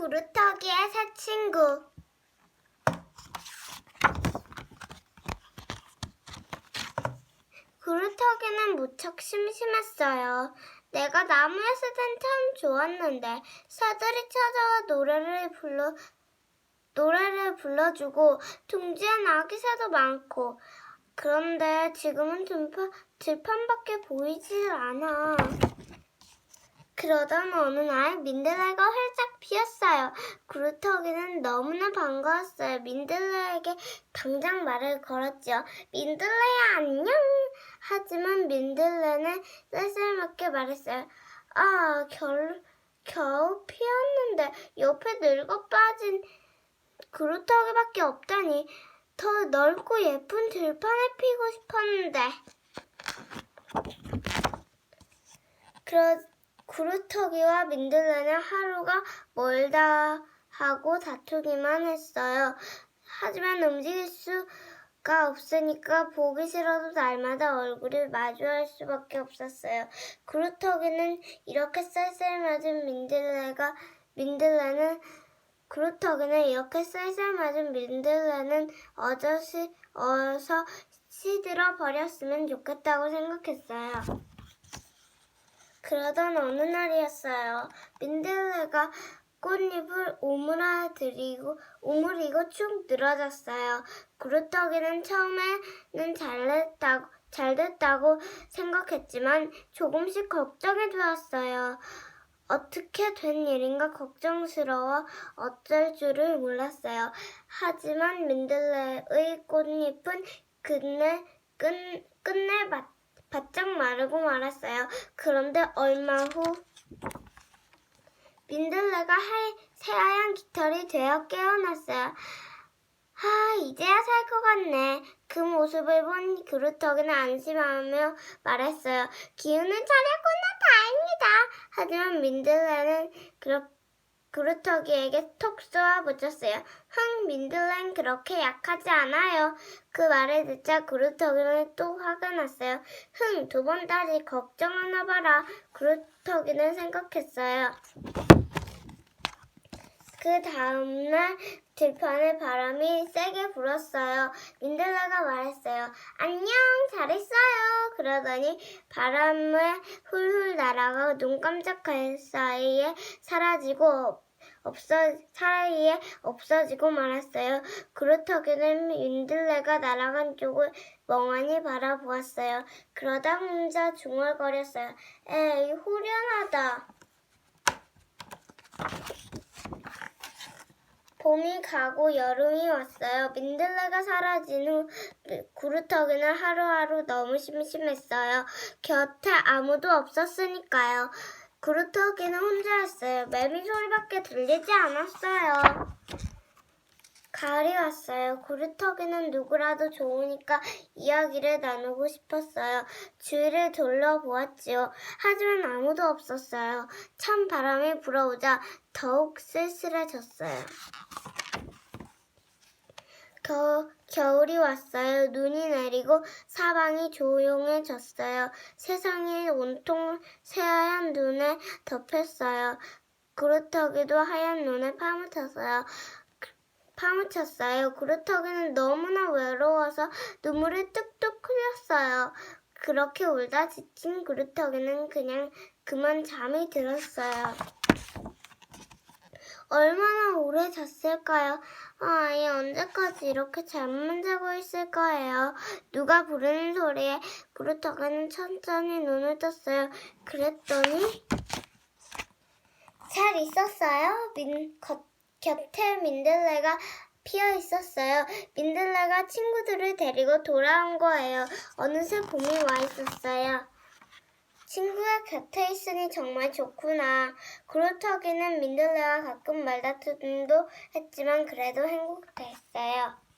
구루터기의 새 친구. 구루터기는 무척 심심했어요. 내가 나무에서 땐참 좋았는데 새들이 찾아와 노래를 불러 노래를 불러주고 둥지엔 아기 새도 많고 그런데 지금은 들판, 들판밖에 보이질 않아. 그러던 어느 날 민들레가 활짝 피었어요. 구루터기는 너무나 반가웠어요. 민들레에게 당장 말을 걸었죠. 민들레야 안녕. 하지만 민들레는 쌀쌀맞게 말했어요. 아 결, 겨우 피었는데 옆에 늙어 빠진 구루터기밖에 없다니 더 넓고 예쁜 들판에 피고 싶었는데. 그러, 구루터기와 민들레는 하루가 멀다 하고 다투기만 했어요. 하지만 움직일 수가 없으니까 보기 싫어도 날마다 얼굴을 마주할 수밖에 없었어요. 구루터기는 이렇게 쌀쌀 맞은 민들레가 민들레는 구루터기는 이렇게 쌀쌀 맞은 민들레는 어저씨 어서 시들어 버렸으면 좋겠다고 생각했어요. 그러던 어느 날이었어요. 민들레가 꽃잎을 오므라들이고 오므리고 축 늘어졌어요. 구루터기는 처음에는 잘됐다고 잘 됐다고 생각했지만 조금씩 걱정이 되었어요. 어떻게 된 일인가 걱정스러워 어쩔 줄을 몰랐어요. 하지만 민들레의 꽃잎은 끝내 끝, 끝내 바, 바짝 마르고 말았어요. 그런데 얼마 후 민들레가 하, 새하얀 깃털이 되어 깨어났어요. 아, 이제야 살 것 같네. 그 모습을 본 그루터기는 안심하며 말했어요. 기운을 차렸구나, 다행이다. 하지만 민들레는 그렇, 그루터기에게 톡 쏘아 붙였어요. 흥, 민들레는 그렇게 약하지 않아요. 그 말을 듣자 그루터기는 또 화가 났어요. 흥, 두 번 다시 걱정하나 봐라. 그루터기는 생각했어요. 그 다음날 들판에 바람이 세게 불었어요. 민들레가 말했어요. 안녕, 잘했어요. 그러더니 바람에 훌훌 날아가 눈 깜짝할 사이에 사라지고 없어 사이에 없어지고 말았어요. 그루터기는 민들레가 날아간 쪽을 멍하니 바라보았어요. 그러다 혼자 중얼거렸어요. 에이, 후련하다. 봄이 가고 여름이 왔어요. 민들레가 사라진 후 구루터기는 하루하루 너무 심심했어요. 곁에 아무도 없었으니까요. 구루터기는 혼자였어요. 매미 소리밖에 들리지 않았어요. 가을이 왔어요. 구루터기는 누구라도 좋으니까 이야기를 나누고 싶었어요. 주위를 둘러보았지요. 하지만 아무도 없었어요. 찬 바람이 불어오자 더욱 쓸쓸해졌어요. 겨, 겨울이 왔어요. 눈이 내리고 사방이 조용해졌어요. 세상이 온통 새하얀 눈에 덮였어요. 구루터기도 하얀 눈에 파묻혔어요. 파묻혔어요. 구루터기는 너무나 외로워서 눈물을 뚝뚝 흘렸어요. 그렇게 울다 지친 구루터기는 그냥 그만 잠이 들었어요. 얼마나 오래 잤을까요? 아, 이 언제까지 이렇게 잠만 자고 있을 거예요. 누가 부르는 소리에 구루터기는 천천히 눈을 떴어요. 그랬더니 잘 있었어요? 민, 겉, 곁에 민들레가 피어 있었어요. 민들레가 친구들을 데리고 돌아온 거예요. 어느새 봄이 와 있었어요. 친구가 곁에 있으니 정말 좋구나. 구루터기는 민들레와 가끔 말다툼도 했지만 그래도 행복했어요.